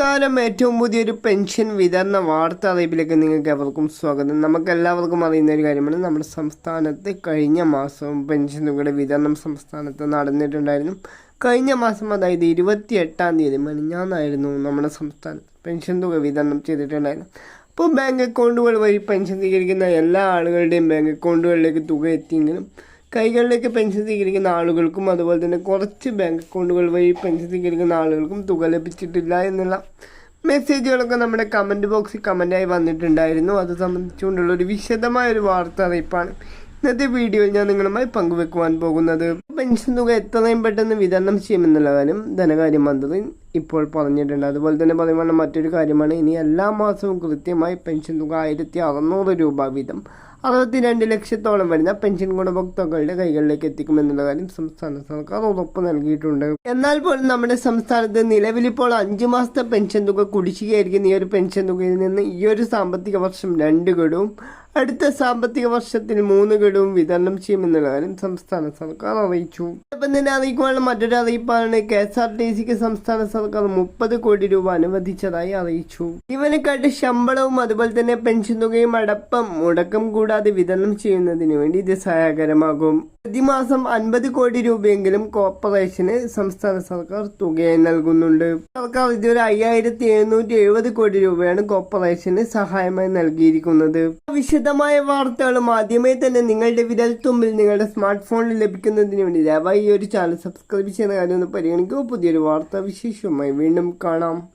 നമസ്കാരം ഏറ്റവും പുതിയൊരു പെൻഷൻ വിതരണ വാർത്ത അറിയിപ്പിലേക്ക് നിങ്ങൾക്ക് എവർക്കും സ്വാഗതം. നമുക്ക് എല്ലാവർക്കും അറിയുന്ന ഒരു കാര്യമാണ് നമ്മുടെ സംസ്ഥാനത്ത് കഴിഞ്ഞ മാസവും പെൻഷൻ തുകയുടെ വിതരണം സംസ്ഥാനത്ത് നടന്നിട്ടുണ്ടായിരുന്നു. കഴിഞ്ഞ മാസം അതായത് ഇരുപത്തി എട്ടാം തീയതി മണിഞ്ഞാന്നായിരുന്നു നമ്മുടെ സംസ്ഥാനത്ത് പെൻഷൻ തുക വിതരണം ചെയ്തിട്ടുണ്ടായിരുന്നു അപ്പോൾ ബാങ്ക് അക്കൗണ്ടുകൾ വഴി പെൻഷൻ സ്വീകരിക്കുന്ന എല്ലാ ആളുകളുടെയും ബാങ്ക് അക്കൗണ്ടുകളിലേക്ക് തുക എത്തിയെങ്കിലും കൈകളിലേക്ക് പെൻഷൻ സ്വീകരിക്കുന്ന ആളുകൾക്കും അതുപോലെ തന്നെ കുറച്ച് ബാങ്ക് അക്കൗണ്ടുകൾ വഴി പെൻഷൻ സ്വീകരിക്കുന്ന ആളുകൾക്കും തുക ലഭിച്ചിട്ടില്ല എന്നുള്ള മെസ്സേജുകളൊക്കെ നമ്മുടെ കമന്റ് ബോക്സിൽ കമന്റായി വന്നിട്ടുണ്ടായിരുന്നു. അത് സംബന്ധിച്ചുകൊണ്ടുള്ള ഒരു വിശദമായ ഒരു വാർത്ത അറിയിപ്പാണ്. ഇന്നത്തെ വീഡിയോയിൽ ഞാൻ നിങ്ങളുമായി പങ്കുവെക്കുവാൻ പോകുന്നത്. പെൻഷൻ തുക എത്രയും പെട്ടെന്ന് വിതരണം ചെയ്യുമെന്നുള്ള കാര്യം ധനകാര്യമന്ത്രി ഇപ്പോൾ പറഞ്ഞിട്ടുണ്ട്. അതുപോലെ തന്നെ പറയുമ്പോൾ മറ്റൊരു കാര്യമാണ്. ഇനി എല്ലാ മാസവും കൃത്യമായി പെൻഷൻ തുക ആയിരത്തി അറുന്നൂറ് രൂപ വീതം അറുപത്തിരണ്ട് ലക്ഷത്തോളം വരുന്ന പെൻഷൻ ഗുണഭോക്താക്കളുടെ കൈകളിലേക്ക് എത്തിക്കുമെന്നുള്ള കാര്യം സംസ്ഥാന സർക്കാർ ഉറപ്പ് നൽകിയിട്ടുണ്ട്. എന്നാൽ പോലും നമ്മുടെ സംസ്ഥാനത്ത് നിലവിലിപ്പോൾ അഞ്ചു മാസത്തെ പെൻഷൻ തുക കുടിശ്ശികയായിരിക്കുന്ന ഈ ഒരു പെൻഷൻ തുകയിൽ നിന്ന് ഈ ഒരു സാമ്പത്തിക വർഷം രണ്ട് ഗഡുവും അടുത്ത സാമ്പത്തിക വർഷത്തിൽ മൂന്ന് ഗഡുവും വിതരണം ചെയ്യുമെന്നുള്ള കാര്യം സംസ്ഥാന സർക്കാർ അറിയിച്ചു ഒപ്പം തന്നെ അറിയിക്കുവാനുള്ള മറ്റൊരു അറിയിപ്പാണ് കെ എസ് ആർ ടി സിക്ക് സംസ്ഥാന സർക്കാർ മുപ്പത് കോടി രൂപ അനുവദിച്ചതായി അറിയിച്ചു. ജീവനക്കാരുടെ ശമ്പളവും അതുപോലെ തന്നെ പെൻഷൻ തുകയും അടപ്പം മുടക്കം കൂടാതെ വിതരണം ചെയ്യുന്നതിന് വേണ്ടി ഇത് സഹായകരമാകും. പ്രതിമാസം അൻപത് കോടി രൂപയെങ്കിലും കോർപ്പറേഷന് സംസ്ഥാന സർക്കാർ തുകയായി നൽകുന്നുണ്ട്. സർക്കാർ ഇതുവരെ അയ്യായിരത്തി എഴുന്നൂറ്റി എഴുപത് കോടി രൂപയാണ് കോർപ്പറേഷന് സഹായമായി നൽകിയിരിക്കുന്നത്. വിശദമായ വാർത്തകളും ആദ്യമേ തന്നെ നിങ്ങളുടെ വിരൽത്തുമ്പിൽ നിങ്ങളുടെ സ്മാർട്ട് ഫോണിൽ ലഭിക്കുന്നതിന് വേണ്ടി ദയവായി ഈ ഒരു ചാനൽ സബ്സ്ക്രൈബ് ചെയ്യുന്ന കാര്യം ഒന്ന് പരിഗണിക്കുക. പുതിയൊരു വാർത്താ വിശേഷവുമായി വീണ്ടും കാണാം.